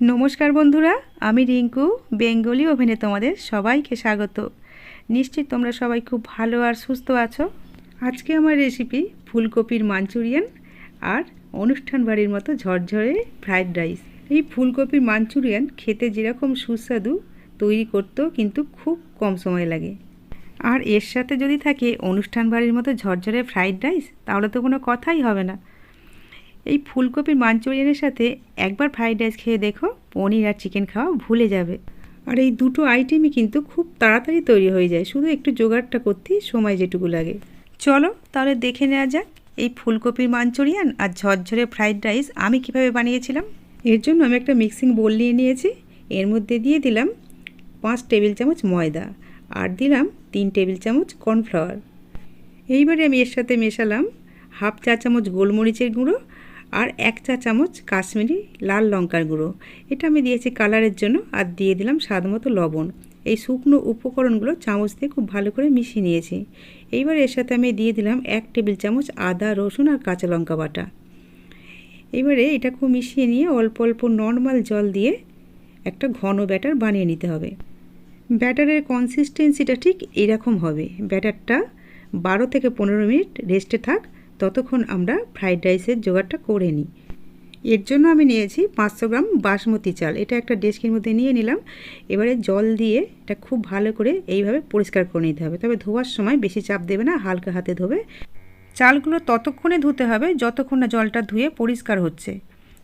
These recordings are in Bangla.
নমস্কার বন্ধুরা, আমি রিঙ্কু, বেঙ্গলি ওভেনে তোমাদের সবাইকে স্বাগত। নিশ্চিত তোমরা সবাই খুব ভালো আর সুস্থ আছো। আজকে আমার রেসিপি ফুলকপির মাঞ্চুরিয়ান আর অনুষ্ঠান বাড়ির মতো ঝরঝরে ফ্রাইড রাইস এই ফুলকপির মাঞ্চুরিয়ান খেতে যেরকম সুস্বাদু, তৈরি করতেও কিন্তু খুব কম সময় লাগে। আর এর সাথে যদি থাকে অনুষ্ঠান বাড়ির মতো ঝরঝরে ফ্রাইড রাইস তাহলে তো কোনো কথাই হবে না। এই ফুলকপির মাঞ্চুরিয়ানের সাথে একবার ফ্রাইড রাইস খেয়ে দেখো, পনির আর চিকেন খাওয়া ভুলে যাবে। আর এই দুটো আইটেমই কিন্তু খুব তাড়াতাড়ি তৈরি হয়ে যায়, শুধু একটু জোগাড়টা করতেই সময় যেটুকু লাগে। চলো, তাহলে দেখে নেওয়া যাক এই ফুলকপির মাঞ্চুরিয়ান আর ঝরঝরে ফ্রাইড রাইস আমি কীভাবে বানিয়েছিলাম। এর জন্য আমি একটা মিক্সিং বোল নিয়ে নিয়েছি। এর মধ্যে দিয়ে দিলাম পাঁচ টেবিল চামচ ময়দা আর দিলাম তিন টেবিল চামচ কর্নফ্লাওয়ার। এইবারে আমি এর সাথে মেশালাম হাফ চা চামচ গোলমরিচের গুঁড়ো আর এক চা চামচ কাশ্মীরি লাল লঙ্কার গুঁড়ো। এটা আমি দিয়েছি কালারের জন্য আর দিয়ে দিলাম স্বাদ মতো লবণ। এই শুকনো উপকরণগুলো চামচ দিয়ে খুব ভালো করে মিশিয়ে নিয়েছি। এইবার এর সাথে আমি দিয়ে দিলাম এক টেবিল চামচ আদা, রসুন আর কাঁচা লঙ্কা বাটা। এবারে এটা খুব মিশিয়ে নিয়ে অল্প অল্প নর্মাল জল দিয়ে একটা ঘন ব্যাটার বানিয়ে নিতে হবে। ব্যাটারের কনসিস্টেন্সিটা ঠিক এরকম হবে। ব্যাটারটা বারো থেকে পনেরো মিনিট রেস্টে থাক ততক্ষণ আমরা ফ্রাইড রাইসের জোগাড়টা করে নিই। এর জন্য আমি নিয়েছি পাঁচশো গ্রাম বাসমতি চাল। এটা একটা ডেস্কের মধ্যে নিয়ে নিলাম। এবারে জল দিয়ে এটা খুব ভালো করে এইভাবে পরিষ্কার করে নিতে হবে। তবে ধোয়ার সময় বেশি চাপ দেবে না, হালকা হাতে ধোবে। চালগুলো ততক্ষণে ধুতে হবে যতক্ষণ না জলটা ধুয়ে পরিষ্কার হচ্ছে।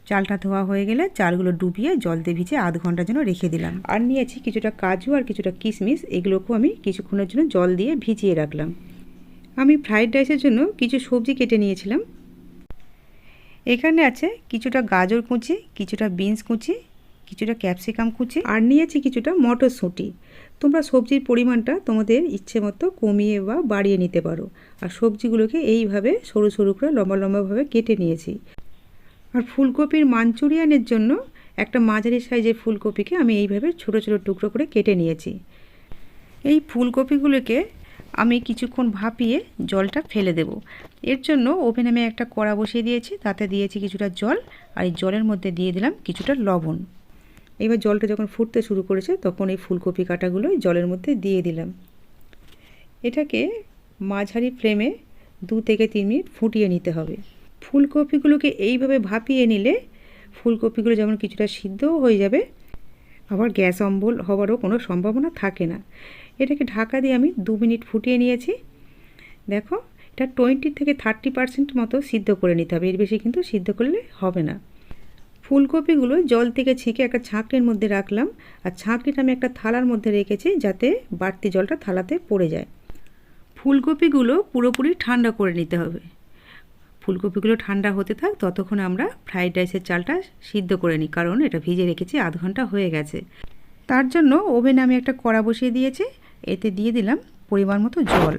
চালটা ধোয়া হয়ে গেলে চালগুলো ডুবিয়ে জল দিয়ে ভিজে আধ ঘণ্টার জন্য রেখে দিলাম। আর নিয়েছি কিছুটা কাজু আর কিছুটা কিশমিশ। এগুলোকেও আমি কিছুক্ষণের জন্য জল দিয়ে ভিজিয়ে রাখলাম। আমি ফ্রাইড রাইসের জন্য কিছু সবজি কেটে নিয়েছিলাম। এখানে আছে কিছুটা গাজর কুচি, কিছুটা বিনস কুচি, কিছুটা ক্যাপসিকাম কুচি, আর নিয়েছি কিছুটা মটরশুঁটি। তোমরা সবজির পরিমাণটা তোমাদের ইচ্ছে মতো কমিয়ে বা বাড়িয়ে নিতে পারো। আর সবজিগুলোকে এইভাবে সরু সরু করে লম্বা লম্বাভাবে কেটে নিয়েছি। আর ফুলকপির মাঞ্চুরিয়ানের জন্য একটা মাঝারি সাইজের ফুলকপিকে আমি এইভাবে ছোটো ছোটো টুকরো করে কেটে নিয়েছি। এই ফুলকপিগুলোকে আমি কিছুক্ষণ ভাপিয়ে জলটা ফেলে দেব। এর জন্য ওভেনে আমি একটা কড়া বসিয়ে দিয়েছি, তাতে দিয়েছি কিছুটা জল আর এই জলের মধ্যে দিয়ে দিলাম কিছুটা লবণ। এবার জলটা যখন ফুটতে শুরু করেছে, তখন এই ফুলকপি কাটাগুলো জলের মধ্যে দিয়ে দিলাম। এটাকে মাঝারি ফ্লেমে দু থেকে তিন মিনিট ফুটিয়ে নিতে হবে। ফুলকপিগুলোকে এইভাবে ভাপিয়ে নিলে ফুলকপিগুলো যেমন কিছুটা সিদ্ধও হয়ে যাবে, আবার গ্যাস অম্বল হওয়ারও কোনো সম্ভাবনা থাকে না। এটাকে ঢাকা দিয়ে আমি দু মিনিট ফুটিয়ে নিয়েছি। দেখো, এটা টোয়েন্টি থেকে থার্টি পার্সেন্ট মতো সিদ্ধ করে নিতে হবে। এর বেশি কিন্তু সিদ্ধ করলে হবে না। ফুলকপিগুলো জল থেকে ছেঁকে একটা ছাঁকনির মধ্যে রাখলাম। আর ছাঁকনিটা আমি একটা থালার মধ্যে রেখেছি যাতে বাড়তি জলটা থালাতে পড়ে যায়। ফুলকপিগুলো পুরোপুরি ঠান্ডা করে নিতে হবে। ফুলকপিগুলো ঠান্ডা হতে থাক, ততক্ষণ আমরা ফ্রাইড রাইসের চালটা সিদ্ধ করে নিই। কারণ এটা ভিজে রেখেছি, আধ ঘণ্টা হয়ে গেছে। তার জন্য ওভেনে আমি একটা কড়া বসিয়ে দিয়েছি। এতে দিয়ে দিলাম পরিমাণ মতো জল।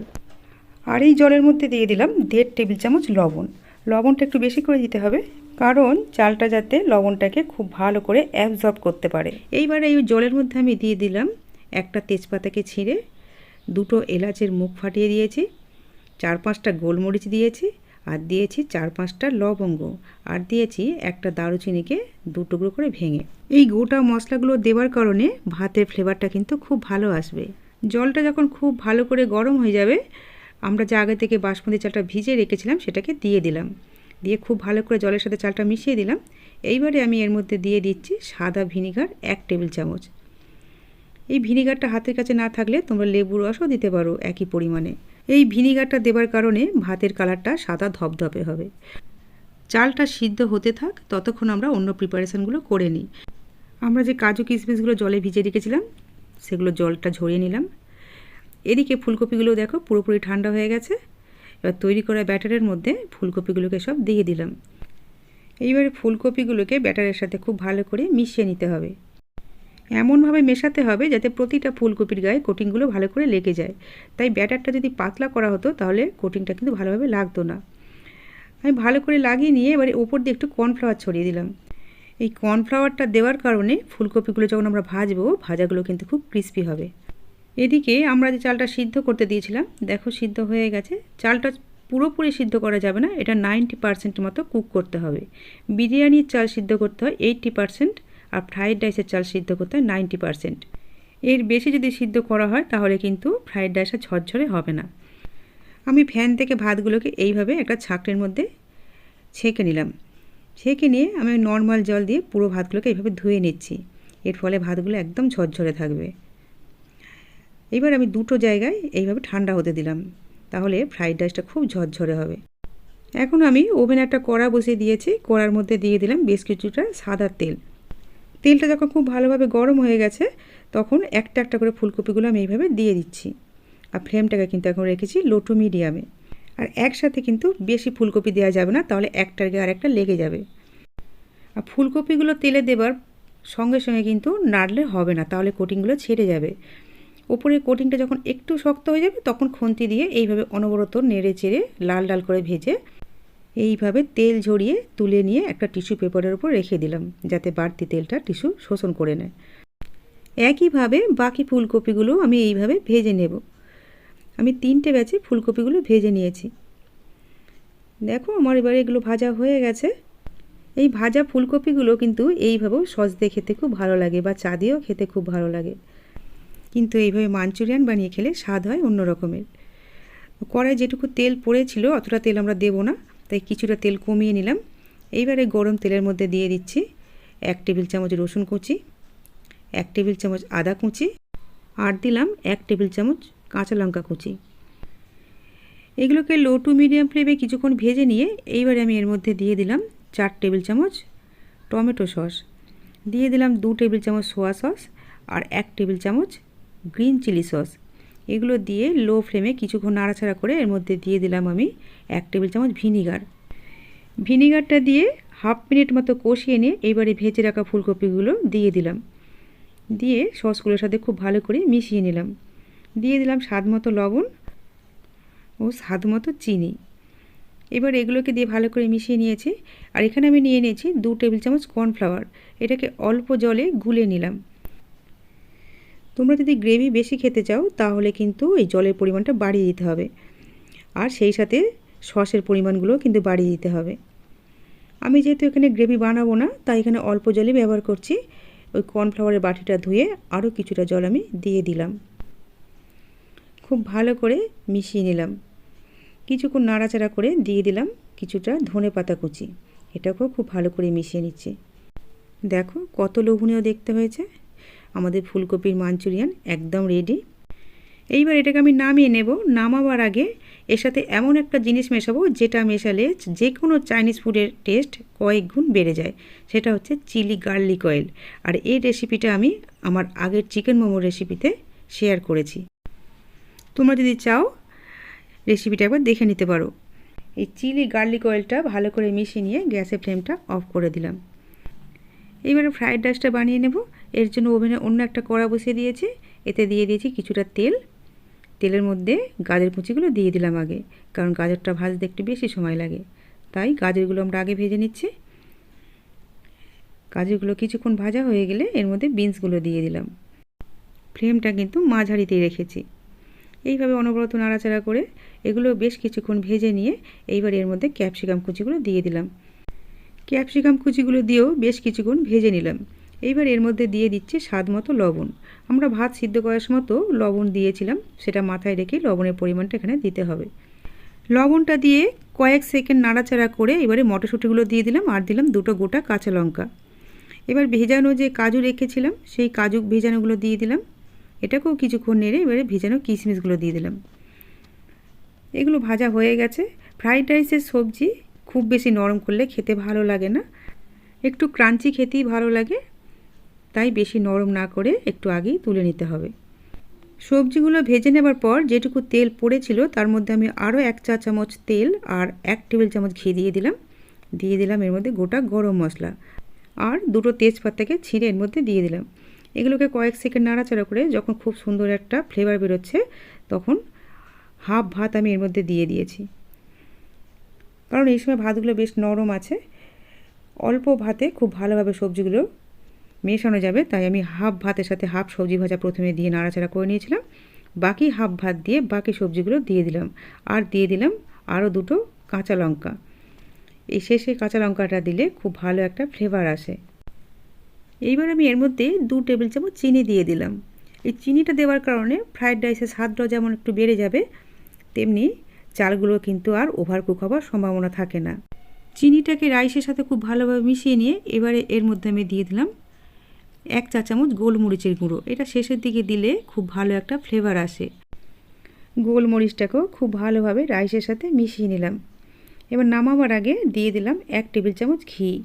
আর এই জলের মধ্যে দিয়ে দিলাম দেড় টেবিল চামচ লবণ। লবণটা একটু বেশি করে দিতে হবে, কারণ চালটা যাতে লবণটাকে খুব ভালো করে অ্যাবজর্ব করতে পারে। এইবার এই জলের মধ্যে আমি দিয়ে দিলাম একটা তেজপাতাকে ছিঁড়ে, দুটো এলাচের মুখ ফাটিয়ে দিয়েছি, চার পাঁচটা গোলমরিচ দিয়েছি, আর দিয়েছি চার পাঁচটা লবঙ্গ, আর দিয়েছি একটা দারুচিনিকে দু টুকরো করে ভেঙে। এই গোটা মশলাগুলো দেওয়ার কারণে ভাতের ফ্লেভারটা কিন্তু খুব ভালো আসবে। জলটা যখন খুব ভালো করে গরম হয়ে যাবে, আমরা যে আগে থেকে বাসমতি চালটা ভিজে রেখেছিলাম সেটাকে দিয়ে দিলাম। দিয়ে খুব ভালো করে জলের সাথে চালটা মিশিয়ে দিলাম। এইবারে আমি এর মধ্যে দিয়ে দিচ্ছি সাদা ভিনিগার এক টেবিল চামচ। এই ভিনিগারটা হাতের কাছে না থাকলে তোমরা লেবুর রসও দিতে পারো একই পরিমাণে। এই ভিনিগারটা দেবার কারণে ভাতের কালারটা সাদা ধপধপে হবে। চালটা সিদ্ধ হতে থাক, ততক্ষণ আমরা অন্য প্রিপারেশানগুলো করে নিই। আমরা যে কাজু কিশমিশগুলো জলে ভিজে রেখেছিলাম, সেগুলো জলটা ঝরিয়ে নিলাম। এদিকে ফুলকপিগুলো দেখো পুরোপুরি ঠান্ডা হয়ে গেছে। এবার তৈরি করা ব্যাটারের মধ্যে ফুলকপিগুলোকে সব দিয়ে দিলাম। এইবারে ফুলকপিগুলোকে ব্যাটারের সাথে খুব ভালো করে মিশিয়ে নিতে হবে। এমনভাবে মেশাতে হবে যাতে প্রতিটা ফুলকপির গায়ে কোটিংগুলো ভালো করে লেগে যায়। তাই ব্যাটারটা যদি পাতলা করা হতো তাহলে কোটিংটা কিন্তু ভালোভাবে লাগতো না। আমি ভালো করে লাগিয়ে নিয়ে এবারে ওপর দিয়ে একটু কর্নফ্লাওয়ার ছড়িয়ে দিলাম। এই কর্নফ্লাওয়ারটা দেওয়ার কারণে ফুলকপিগুলো যখন আমরা ভাজবো, ভাজাগুলো কিন্তু খুব ক্রিস্পি হবে। এদিকে আমরা যে চালটা সিদ্ধ করতে দিয়েছিলাম, দেখো সিদ্ধ হয়ে গেছে। চালটা পুরোপুরি সিদ্ধ করা যাবে না, এটা নাইনটি পার্সেন্ট মতো কুক করতে হবে। বিরিয়ানির চাল সিদ্ধ করতে হয় এইটটি পার্সেন্ট আর ফ্রাইড রাইসের চাল সিদ্ধ করতে হয় নাইনটি পারসেন্ট। এর বেশি যদি সিদ্ধ করা হয়, তাহলে কিন্তু ফ্রাইড রাইসটা ঝরঝরে হবে না। আমি ফ্যান থেকে ভাতগুলোকে এইভাবে একটা ছাকটের মধ্যে ছেঁকে নিলাম। ছেঁকে নিয়ে আমি নর্মাল জল দিয়ে পুরো ভাতগুলোকে এইভাবে ধুয়ে নিচ্ছি। এর ফলে ভাতগুলো একদম ঝরঝরে থাকবে। এবার আমি দুটো জায়গায় এইভাবে ঠান্ডা হতে দিলাম, তাহলে ফ্রাইড রাইসটা খুব ঝরঝরে হবে। এখন আমি ওভেনে একটা কড়া বসিয়ে দিয়েছি, কড়ার মধ্যে দিয়ে দিলাম বেশ কিছুটা সাদা তেল। তেলটা যখন খুব ভালোভাবে গরম হয়ে গেছে, তখন একটা একটা করে ফুলকপিগুলো আমি এইভাবে দিয়ে দিচ্ছি। আর ফ্লেমটাকে কিন্তু এখন রেখেছি লো টু মিডিয়ামে। আর একসাথে কিন্তু বেশি ফুলকপি দেওয়া যাবে না, তাহলে একটার আর একটা লেগে যাবে। আর ফুলকপিগুলো তেলে দেবার সঙ্গে সঙ্গে কিন্তু নাড়লে হবে না, তাহলে কোটিংগুলো ছেড়ে যাবে। ওপরের কোটিংটা যখন একটু শক্ত হয়ে যাবে, তখন খুন্তি দিয়ে এইভাবে অনবরত নেড়ে চেড়ে লাল লাল করে ভেজে এইভাবে তেল ঝরিয়ে তুলে নিয়ে একটা টিস্যু পেপারের উপর রেখে দিলাম, যাতে বাড়তি তেলটা টিস্যু শোষণ করে নেয়। একইভাবে বাকি ফুলকপিগুলো আমি এইভাবে ভেজে নেব। আমি তিনটে ব্যাচে ফুলকপিগুলো ভেজে নিয়েছি। দেখো আমার এবারে এগুলো ভাজা হয়ে গেছে। এই ভাজা ফুলকপিগুলো কিন্তু এইভাবেও সস দিয়ে খেতে খুব ভালো লাগে বা চা দিয়েও খেতে খুব ভালো লাগে। কিন্তু এইভাবে মাঞ্চুরিয়ান বানিয়ে খেলে স্বাদ হয় অন্য রকমের। কড়াই যেটুকু তেল পড়েছিল অতটা তেল আমরা দেবো না, তাই কিছুটা তেল কমিয়ে নিলাম। এইবারে গরম তেলের মধ্যে দিয়ে দিচ্ছি এক টেবিল চামচ রসুন কুচি, এক টেবিল চামচ আদা কুচি আর দিলাম এক টেবিল চামচ কাঁচা লঙ্কা কুচি। এগুলোকে লো টু মিডিয়াম ফ্লেমে কিছুক্ষণ ভেজে নিয়ে এইবারে আমি এর মধ্যে দিয়ে দিলাম চার টেবিল চামচ টমেটো সস। দিয়ে দিলাম দু টেবিল চামচ সোয়া সস আর এক টেবিল চামচ গ্রিন চিলি সস। এগুলো দিয়ে লো ফ্লেমে কিছুক্ষণ নাড়াচাড়া করে এর মধ্যে দিয়ে দিলাম আমি এক টেবিল চামচ ভিনিগার। ভিনিগারটা দিয়ে হাফ মিনিট মতো কষিয়ে নিয়ে এইবারে ভেজে রাখা ফুলকপিগুলো দিয়ে দিলাম। দিয়ে সসগুলোর সাথে খুব ভালো করে মিশিয়ে নিলাম। দিয়ে দিলাম স্বাদ মতো লবণ ও স্বাদ মতো চিনি। এবার এগুলোকে দিয়ে ভালো করে মিশিয়ে নিয়েছি। আর এখানে আমি নিয়ে নিয়েছি দু টেবিল চামচ কর্নফ্লাওয়ার। এটাকে অল্প জলে গুলে নিলাম। তোমরা যদি গ্রেভি বেশি খেতে চাও, তাহলে কিন্তু এই জলের পরিমাণটা বাড়িয়ে দিতে হবে। আর সেই সাথে সসের পরিমাণগুলো কিন্তু বাড়িয়ে দিতে হবে। আমি যেহেতু এখানে গ্রেভি বানাবো না, তাই এখানে অল্প জলই ব্যবহার করছি। ওই কর্নফ্লাওয়ারের বাটিটা ধুয়ে আরও কিছুটা জল আমি দিয়ে দিলাম। খুব ভালো করে মিশিয়ে নিলাম। কিছুক্ষণ নাড়াচাড়া করে দিয়ে দিলাম কিছুটা ধনে পাতা কুচি। এটাকেও খুব ভালো করে মিশিয়ে নিচ্ছি। দেখো কত লোভনীয় দেখতে হয়েছে। আমাদের ফুলকপির মাঞ্চুরিয়ান একদম রেডি এইবার এটাকে আমি নামিয়ে নেব। নামাবার আগে এর সাথে এমন একটা জিনিস মেশাবো, যেটা মেশালে যে কোনো চাইনিজ ফুডের টেস্ট কয়েক গুণ বেড়ে যায়। সেটা হচ্ছে চিলি গার্লিক অয়েল আর এই রেসিপিটা আমি আমার আগের চিকেন মোমোর রেসিপিতে শেয়ার করেছি। তোমরা যদি চাও রেসিপিটা একবার দেখে নিতে পারো। এই চিলি গার্লিক অয়েলটা ভালো করে মিশিয়ে নিয়ে গ্যাসের ফ্লেমটা অফ করে দিলাম। এইবারে ফ্রাইড রাইসটা বানিয়ে নেব। এর জন্য ওভেনে অন্য একটা কড়া বসিয়ে দিয়েছি। এতে দিয়ে দিয়েছি কিছুটা তেল। তেলের মধ্যে গাজর কুচিগুলো দিয়ে দিলাম আগে, কারণ গাজরটা ভাজতে একটু বেশি সময় লাগে। তাই গাজরগুলো আমরা আগে ভেজে নিচ্ছি। গাজরগুলো কিছুক্ষণ ভাজা হয়ে গেলে এর মধ্যে বিনসগুলো দিয়ে দিলাম। ফ্লেমটা কিন্তু মাঝারিতেই রেখেছি। এইভাবে অনবরত নাড়াচাড়া করে এগুলো বেশ কিছুক্ষণ ভেজে নিয়ে এইবার এর মধ্যে ক্যাপসিকাম কুচিগুলো দিয়ে দিলাম। ক্যাপসিকাম কুচিগুলো দিয়েও বেশ কিছুক্ষণ ভেজে নিলাম। এইবার এর মধ্যে দিয়ে দিচ্ছি স্বাদ মতো লবণ। আমরা ভাত সিদ্ধ করার সময় তো লবণ দিয়েছিলাম, সেটা মাথায় রেখে লবণের পরিমাণটা এখানে দিতে হবে। লবণটা দিয়ে কয়েক সেকেন্ড নাড়াচাড়া করে এবারে মটরশুঁটিগুলো দিয়ে দিলাম আর দিলাম দুটো গোটা কাঁচা লঙ্কা। এবার ভেজানো যে কাজু রেখেছিলাম, সেই কাজু ভেজানোগুলো দিয়ে দিলাম। এটাকেও কিছুক্ষণ নেড়ে এবারে ভেজানো কিশমিশগুলো দিয়ে দিলাম। এগুলো ভাজা হয়ে গেছে। ফ্রাইড রাইসের সবজি খুব বেশি নরম করলে খেতে ভালো লাগে না। একটু ক্রাঞ্চি খেতেই ভালো লাগে। তাই বেশি নরম না করে একটু আগেই তুলে নিতে হবে। সবজিগুলো ভেজে নেবার পর যেটুকু তেল পড়েছিল তার মধ্যে আমি আরও এক চা চামচ তেল আর এক টেবিল চামচ ঘি দিয়ে দিলাম। দিয়ে দিলাম এর মধ্যে গোটা গরম মশলা আর দুটো তেজপাতাকে ছিঁড়ে এর মধ্যে দিয়ে দিলাম। এগুলোকে কয়েক সেকেন্ড নাড়াচাড়া করে যখন খুব সুন্দর একটা ফ্লেভার বেরোচ্ছে তখন হাফ ভাত আমি এর মধ্যে দিয়ে দিয়েছি। কারণ এই সময় ভাতগুলো বেশ নরম আছে। অল্প ভাতে খুব ভালোভাবে সবজিগুলো মেশানো যাবে, তাই আমি হাফ ভাতের সাথে হাফ সবজি ভাজা প্রথমে দিয়ে নাড়াচাড়া করে নিয়েছিলাম। বাকি হাফ ভাত দিয়ে বাকি সবজিগুলো দিয়ে দিলাম। আর দিয়ে দিলাম আরও দুটো কাঁচা লঙ্কা। এই শেষে কাঁচা লঙ্কাটা দিলে খুব ভালো একটা ফ্লেভার আসে। এইবার আমি এর মধ্যে দু টেবিল চামচ চিনি দিয়ে দিলাম। এই চিনিটা দেওয়ার কারণে ফ্রায়েড রাইসের স্বাদটাও যেমন একটু বেড়ে যাবে, তেমনি চালগুলো কিন্তু আর ওভার কুক হওয়ার সম্ভাবনা থাকে না। চিনিটাকে রাইসের সাথে খুব ভালোভাবে মিশিয়ে নিয়ে এবারে এর মধ্যে আমি দিয়ে দিলাম এক চা চামচ গোলমরিচের গুঁড়ো। এটা শেষের দিকে দিলে খুব ভালো একটা ফ্লেভার আসে। গোলমরিচটাকেও খুব ভালোভাবে রাইসের সাথে মিশিয়ে নিলাম। এবার নামাবার আগে দিয়ে দিলাম এক টেবিল চামচ ঘি।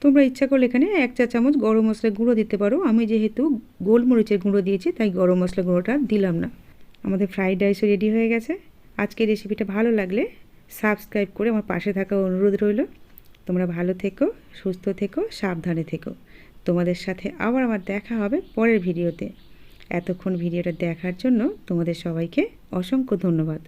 তোমরা ইচ্ছা করলে এখানে এক চা চামচ গরম মশলার গুঁড়ো দিতে পারো। আমি যেহেতু গোলমরিচের গুঁড়ো দিয়েছি, তাই গরম মশলা গুঁড়োটা দিলাম না। আমাদের ফ্রাইড রাইসও রেডি হয়ে গেছে। আজকের রেসিপিটা ভালো লাগলে সাবস্ক্রাইব করে আমার পাশে থাকা অনুরোধ রইল। তোমরা ভালো থেকো, সুস্থ থেকো, সাবধানে থেকো। তোমাদের সাথে আবার আমার দেখা হবে পরের ভিডিওতে। এতক্ষণ ভিডিওটা দেখার জন্য তোমাদের সবাইকে অসংখ্য ধন্যবাদ।